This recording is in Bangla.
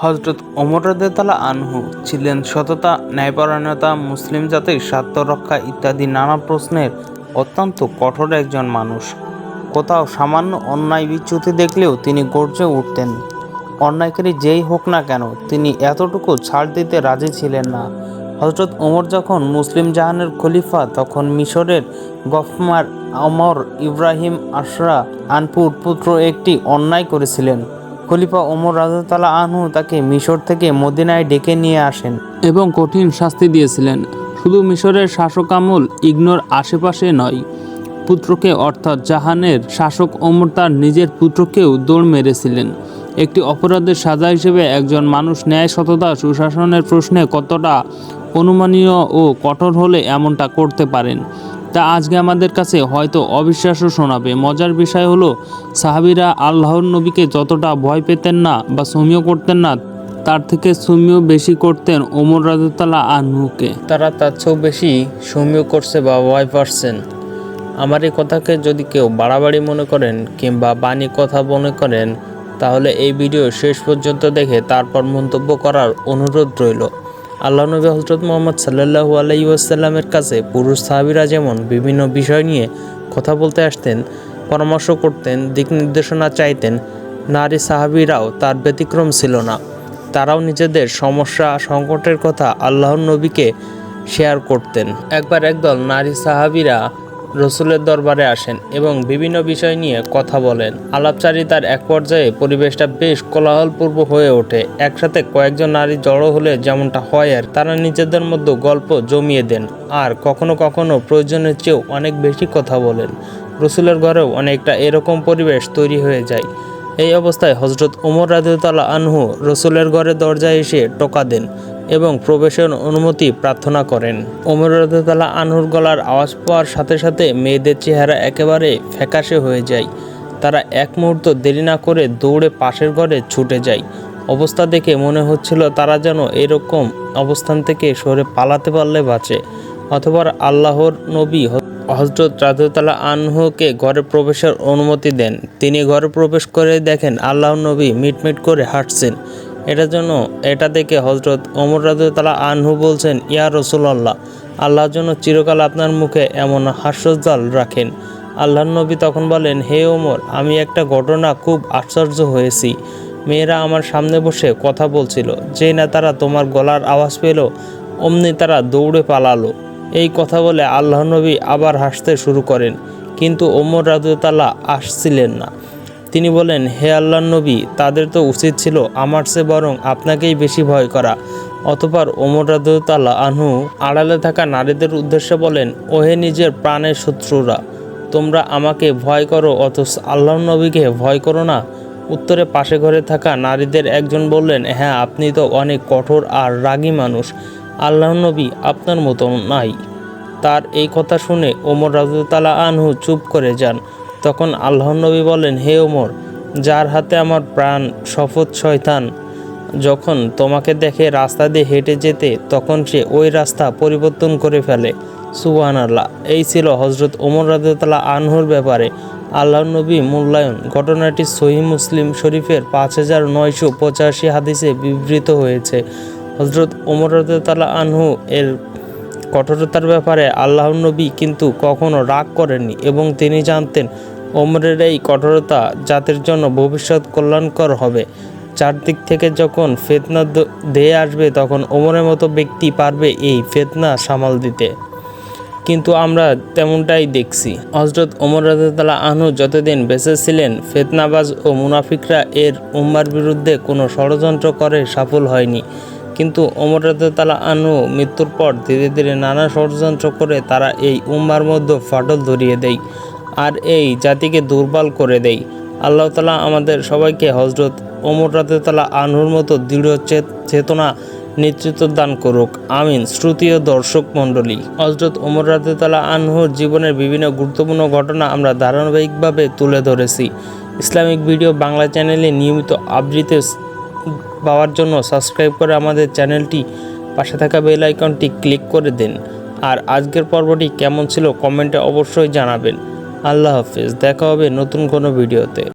হজরত ওমর রাদিয়াল্লাহু আনহু ছিলেন সততা, ন্যায়পরায়ণতা, মুসলিম জাতির স্বার্থ রক্ষা ইত্যাদি নানা প্রশ্নের অত্যন্ত কঠোর একজন মানুষ। কোথাও সামান্য অন্যায় বিচ্যুতি দেখলেও তিনি গর্জে উঠতেন। অন্যায়কারী যেই হোক না কেন, তিনি এতটুকু ছাড় দিতে রাজি ছিলেন না। হজরত ওমর যখন মুসলিম জাহানের খলিফা, তখন মিশরের গফমার অমর ইব্রাহিম আশরা আনপুর পুত্র একটি অন্যায় করেছিলেন। খলিফা ওমর রাজতালা আনহু তাকে মিশর থেকে মদিনায় ডেকে নিয়ে আসেন। এবং কঠিন শাস্তি দিয়েছিলেন। শুধু মিশরের শাসক আমল ইগনোর আশেপাশে নয়, পুত্রকে অর্থাৎ জাহানের শাসক ওমর তার নিজের পুত্রকেও দৌড় মেরেছিলেন। একটি অপরাধের সাজা হিসেবে একজন মানুষ ন্যায় সততা, সুশাসনের প্রশ্নে কতটা অনুমানীয় ও কঠোর হলে এমনটা করতে পারেন। তা আজকে আমাদের কাছে হয়তো অবিশ্বাস্য শোনাবে। মজার বিষয় হলো, সাহাবিরা আল্লাহর নবীকে যতটা ভয় পেতেন না বা সমীয় করতেন না, তার থেকে সুমিও বেশি করতেন ওমর রাজতাল্লাহ আনহুকে। তারা তার চেয়েও বেশি সমীয় করছে বা ভয় পাচ্ছেন। আমার এই কথাকে যদি কেউ বাড়াবাড়ি মনে করেন কিংবা বাণী কথা মনে করেন, তাহলে এই ভিডিও শেষ পর্যন্ত দেখে তারপর মন্তব্য করার অনুরোধ রইল। আল্লাহ নবী হজরত মোহাম্মদ সাল্লাহু আলাইসাল্লামের কাছে পুরুষ সাহাবিরা যেমন বিভিন্ন বিষয় নিয়ে কথা বলতে আসতেন, পরামর্শ করতেন, দিক নির্দেশনা চাইতেন, নারী সাহাবিরাও তার ব্যতিক্রম ছিল না। তারাও নিজেদের সমস্যা, সংকটের কথা আল্লাহর নবীকে শেয়ার করতেন। একবার একদল নারী সাহাবিরা রসুলের দরবারে আসেন এবং বিভিন্ন বিষয় নিয়ে কথা বলেন। আলাপচারিতার এক পর্যায়ে পরিবেশটা বেশ কোলাহলপূর্ব হয়ে ওঠে। একসাথে কয়েকজন নারী জড়ো হলে যেমনটা হয় আর তারা নিজেদের মধ্যে গল্প জমিয়ে দেন আর কখনো কখনো প্রয়োজনের চেয়েও অনেক বেশি কথা বলেন। রসুলের ঘরেও অনেকটা এরকম পরিবেশ তৈরি হয়ে যায়। এই অবস্থায় হজরত ওমর রাদিউতাল্লাহ আনহু রসুলের ঘরে দরজায় এসে টোকা দেন। এবং প্রবেশের অনুমতি প্রার্থনা করেন। ওমর রাদিউতাল্লাহ আনহুর গলার আওয়াজ পাওয়ার সাথে সাথে মেয়েদের চেহারা একেবারে ফ্যাকাশে হয়ে যায়। তারা এক মুহূর্ত দেরি না করে দৌড়ে পাশের ঘরে ছুটে যায়। অবস্থা দেখে মনে হচ্ছিল তারা যেন এরকম অবস্থান থেকে সরে পালাতে পারলে বাঁচে, অথবা আল্লাহর নবী হজরত রাজতালা আনহুকে ঘরে প্রবেশের অনুমতি দেন। তিনি ঘরে প্রবেশ করে দেখেন আল্লাহ নবী মিটমিট করে হাঁটছেন। এটার জন্য এটা দেখে হজরত ওমর রাজতালা আনহু বলছেন, ইয়া রসুল্লাহ আল্লাহর জন্য চিরকাল আপনার মুখে এমন হাস্যজ্জ্বল রাখেন। আল্লাহর নবী তখন বলেন, হে ওমর, আমি একটা ঘটনা খুব আশ্চর্য হয়েছি। মেয়েরা আমার সামনে বসে কথা বলছিল। যে না তারা তোমার গলার আওয়াজ পেল, অমনি তারা দৌড়ে পালালো। এই কথা বলে আল্লাহ নবী আবার হাসতে শুরু করেন। কিন্তু ওমর রাজতাল্লাহ আসছিলেন না। তিনি বলেন, হে আল্লাহ নবী, তাদের তো উচিত ছিল আমার চেয়ে বরং আপনাকেই বেশি ভয় করা। অতপর ওমর রাজতাল্লাহ আনহু আড়ালে থাকা নারীদের উদ্দেশ্যে বলেন, ওহে নিজের প্রাণের শত্রুরা, তোমরা আমাকে ভয় করো, অথচ আল্লাহ নবীকে ভয় করো না। উত্তরে পাশে ঘরে থাকা নারীদের একজন বললেন হ্যাঁ আপনি তো অনেক কঠোর আর রাগী মানুষ। আল্লাহ নবী আপনার মতো নাই। তার এই কথা শুনে ওমর রাজুতালা আনহু চুপ করে যান। তখন আল্লাহ নবী বলেন, হে ওমর, যার হাতে আমার প্রাণ শপথ শয়তান, যখন তোমাকে দেখে রাস্তা দিয়ে হেঁটে যেতে, তখন সে ওই রাস্তা পরিবর্তন করে ফেলে। সুবাহান আল্লাহ এই ছিল হজরত ওমর রাজুতালা আনহুর ব্যাপারে। আল্লাহ নবী মূল্যায়ন। ঘটনাটি সহি মুসলিম শরীফের পাঁচ হাজার নয়শো পঁচাশি হাদিসে বিবৃত হয়েছে। হজরত ওমর রাজতাল্লাহ আনহু এর কঠোরতার ব্যাপারে আল্লাহ নবী কিন্তু কখনো রাগ করেননি এবং তিনি জানতেন ওমরের এই কঠোরতা জাতির জন্য ভবিষ্যৎ কল্যাণকর হবে। চারদিক থেকে যখন ফেতনা ধেয়ে আসবে, তখন ওমরের মতো ব্যক্তি পারবে এই ফেতনা সামাল দিতে। কিন্তু আমরা তেমনটাই দেখছি। হজরত ওমর রাজাতাল্লাহ আনহু যতদিন বেঁচে ছিলেন, ফেতনাবাজ ও মুনাফিকরা এর উম্মার বিরুদ্ধে কোনো ষড়যন্ত্র করে সফল হয়নি। কিন্তু ওমর রাজাতাল্লাহ আনহু মৃত্যুর পর ধীরে ধীরে নানা ষড়যন্ত্র করে তারা এই উম্মার মধ্যে ফাটল ধরিয়ে দেয়। আর এই জাতিকে দুর্বল করে দেয় আল্লাহ তালা আমাদের সবাইকে হজরত ওমর রাজাতাল্লাহ আনহুর মতো দৃঢ় চেতনা নেতৃত্ব দান করুক। আমিন। শ্রুতীয় দর্শক মণ্ডলী হজরত ওমর রাজাতাল্লাহ আনহুর জীবনের বিভিন্ন গুরুত্বপূর্ণ ঘটনা আমরা ধারাবাহিকভাবে তুলে ধরেছি। ইসলামিক ভিডিও বাংলা চ্যানেলে নিয়মিত আবৃত্তি পাওয়ার জন্য সাবস্ক্রাইব করে আমাদের চ্যানেলটি পাশে থাকা বেল আইকনটি ক্লিক করে দিন। আর আজকের পর্বটি কেমন ছিল কমেন্টে অবশ্যই জানাবেন। আল্লাহ হাফিজ দেখা হবে নতুন কোনো ভিডিওতে।